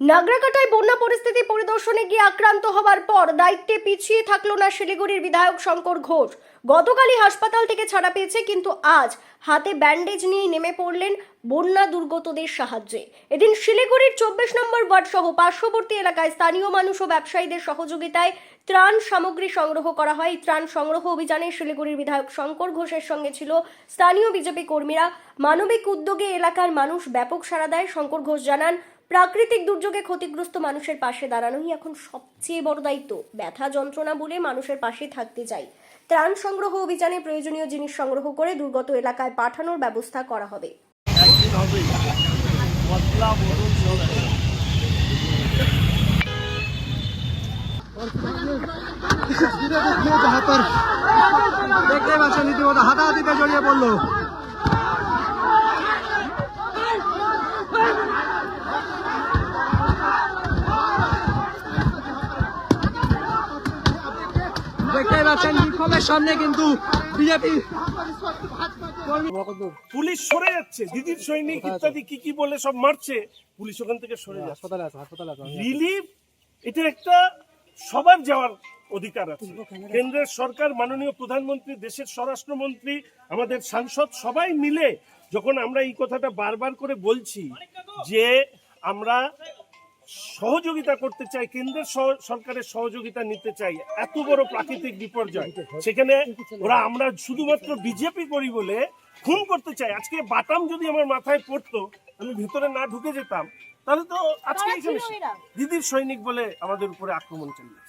নাগরাকাটায় বন্যা পরিস্থিতি পরিদর্শনে গিয়ে আক্রান্ত হওয়ার পর দায়িত্বে পিছিয়ে থাকল না শিলিগুড়ির বিধায়ক শঙ্কর ঘোষ। গতকালই হাসপাতাল থেকে ছাড়া পেয়েছে, কিন্তু আজ হাতে ব্যান্ডেজ নিয়ে নেমে পড়লেন বন্যা দুর্গতদের সাহায্যে। এদিন শিলিগুড়ির চব্বিশ নম্বর ওয়ার্ড সহ পার্শ্ববর্তী এলাকায় স্থানীয় মানুষ ও ব্যবসায়ীদের সহযোগিতায় ত্রাণ সামগ্রী সংগ্রহ করা হয়। এই ত্রাণ সংগ্রহ অভিযানে শিলিগুড়ির বিধায়ক শঙ্কর ঘোষের সঙ্গে ছিল স্থানীয় বিজেপি কর্মীরা। মানবিক উদ্যোগে এলাকার মানুষ ব্যাপক সাড়া দেয়। শঙ্কর ঘোষ জানান প্রাকৃতিক দুর্যোগে ক্ষতিগ্রস্ত মানুষের পাশে দাঁড়ানোই এখন সবচেয়ে বড় দায়িত্ব। ব্যথা, যন্ত্রণা বলে মানুষের পাশে থাকতে চাই। ত্রাণ সংগ্রহ অভিযানে প্রয়োজনীয় জিনিস সংগ্রহ করে দুর্গত এলাকায় পাঠানোর ব্যবস্থা করা হবে। দেখতে পাচ্ছেন হাতাহাতিতে জড়িয়ে পড়ল। দেখতে পাচ্ছেন বিক্ষোভের সামনে কিন্তু বিজেপি পুলিশ সরে যাচ্ছে। দিদির সৈনিক ইত্যাদি কি কি বলে সব মারছে পুলিশ ওখান থেকে সরে যাচ্ছে। হাসপাতালে আছে হাসপাতালে আছে রিলিফ এটা একটা সবার যাওয়ার অধিকার আছে। কেন্দ্রের সরকার মাননীয় প্রধানমন্ত্রী দেশের স্বরাষ্ট্রমন্ত্রী আমাদের সাংসদ সবাই মিলে যখন আমরা এই কথাটা বারবার করে বলছি যে আমরা সহযোগিতা করতে চাই কেন্দ্রের সরকারের সহযোগিতা নিতে চাই এত বড় প্রাকৃতিক বিপর্যয়। সেখানে ওরা আমরা শুধুমাত্র বিজেপি করি বলে খুন করতে চাই। আজকে বাটাম যদি আমার মাথায় পড়তো আমি ভিতরে না ঢুকে যেতাম তাহলে তো আজকে এখানে দিদির সৈনিক বলে আমাদের উপরে আক্রমণ চালিয়েছে।